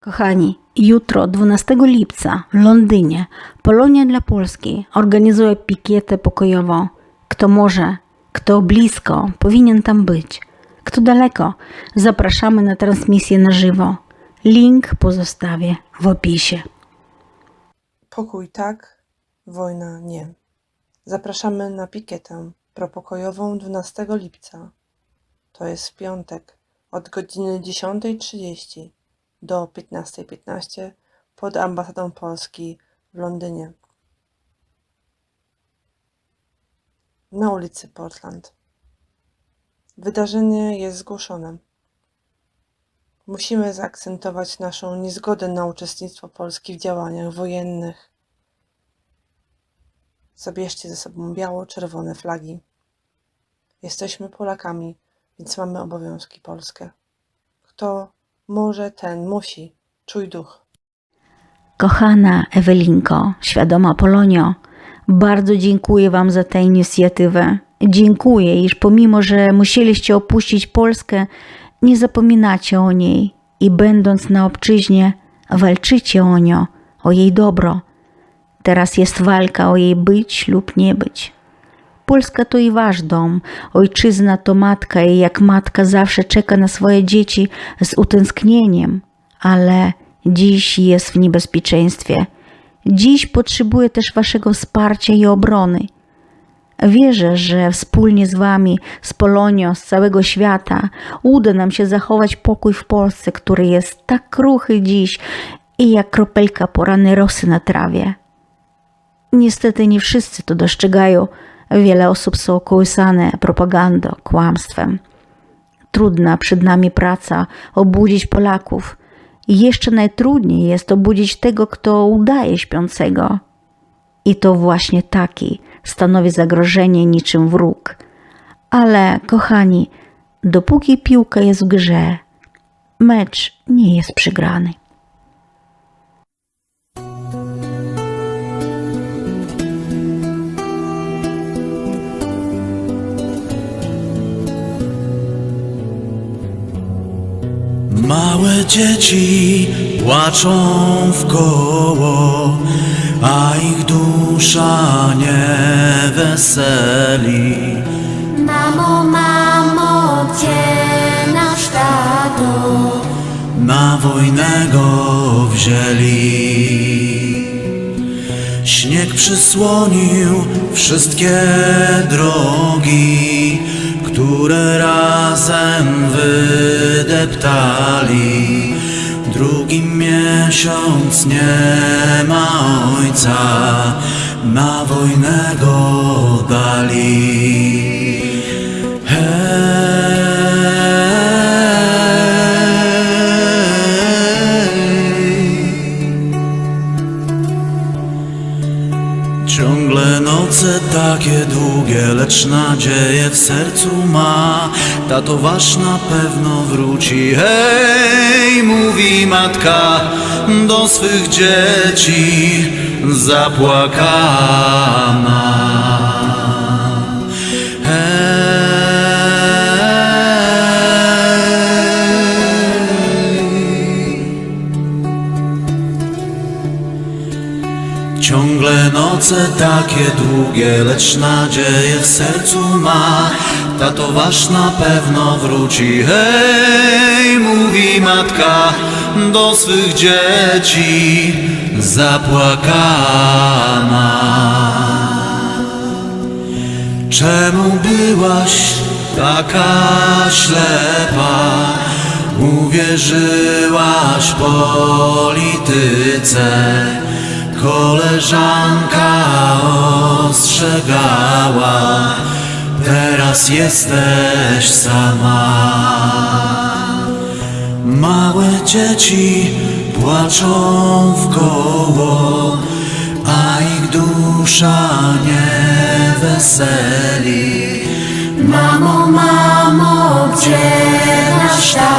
Kochani, jutro, 12 lipca w Londynie, Polonia dla Polski organizuje pikietę pokojową. Kto może, kto blisko, powinien tam być. Kto daleko, zapraszamy na transmisję na żywo. Link pozostawię w opisie. Pokój tak, wojna nie. Zapraszamy na pikietę propokojową 12 lipca. To jest w piątek od godziny 10.30 do 15.15 pod ambasadą Polski w Londynie. Na ulicy Portland. Wydarzenie jest zgłoszone. Musimy zaakcentować naszą niezgodę na uczestnictwo Polski w działaniach wojennych. Zabierzcie ze sobą biało-czerwone flagi. Jesteśmy Polakami, więc mamy obowiązki polskie. Kto może, ten musi. Czuj duch. Kochana Ewelinko, świadoma Polonio, bardzo dziękuję Wam za tę inicjatywę. Dziękuję, iż pomimo, że musieliście opuścić Polskę, nie zapominacie o niej i będąc na obczyźnie, walczycie o nią, o jej dobro. Teraz jest walka o jej być lub nie być. Polska to i wasz dom, ojczyzna to matka i jak matka zawsze czeka na swoje dzieci z utęsknieniem, ale dziś jest w niebezpieczeństwie. Dziś potrzebuje też waszego wsparcia i obrony. Wierzę, że wspólnie z wami, z Polonią, z całego świata, uda nam się zachować pokój w Polsce, który jest tak kruchy dziś i jak kropelka porannej rosy na trawie. Niestety nie wszyscy to dostrzegają. Wiele osób są kołysane propagandą, kłamstwem. Trudna przed nami praca obudzić Polaków. I jeszcze najtrudniej jest obudzić tego, kto udaje śpiącego. I to właśnie taki stanowi zagrożenie niczym wróg. Ale, kochani, dopóki piłka jest w grze, mecz nie jest przegrany. Małe dzieci płaczą w koło, a ich dusza nie weseli. Mamo, mamo, gdzie nasz tato? Na wojnę go wzięli. Śnieg przysłonił wszystkie drogi, które razem wydeptali. Drugi miesiąc nie ma ojca, na wojnę go dali. Ciągle noce takie długie, lecz nadzieję w sercu ma. Tato wasz na pewno wróci. Hej, mówi matka do swych dzieci zapłakana. Ciągle noce takie długie, lecz nadzieję w sercu ma. Tato wasz na pewno wróci. Hej, mówi matka do swych dzieci zapłakana. Czemu byłaś taka ślepa? Uwierzyłaś polityce. Koleżanka ostrzegała, teraz jesteś sama. Małe dzieci płaczą w koło, a ich dusza nie weseli. Mamo, mamo, gdzie nasz tato?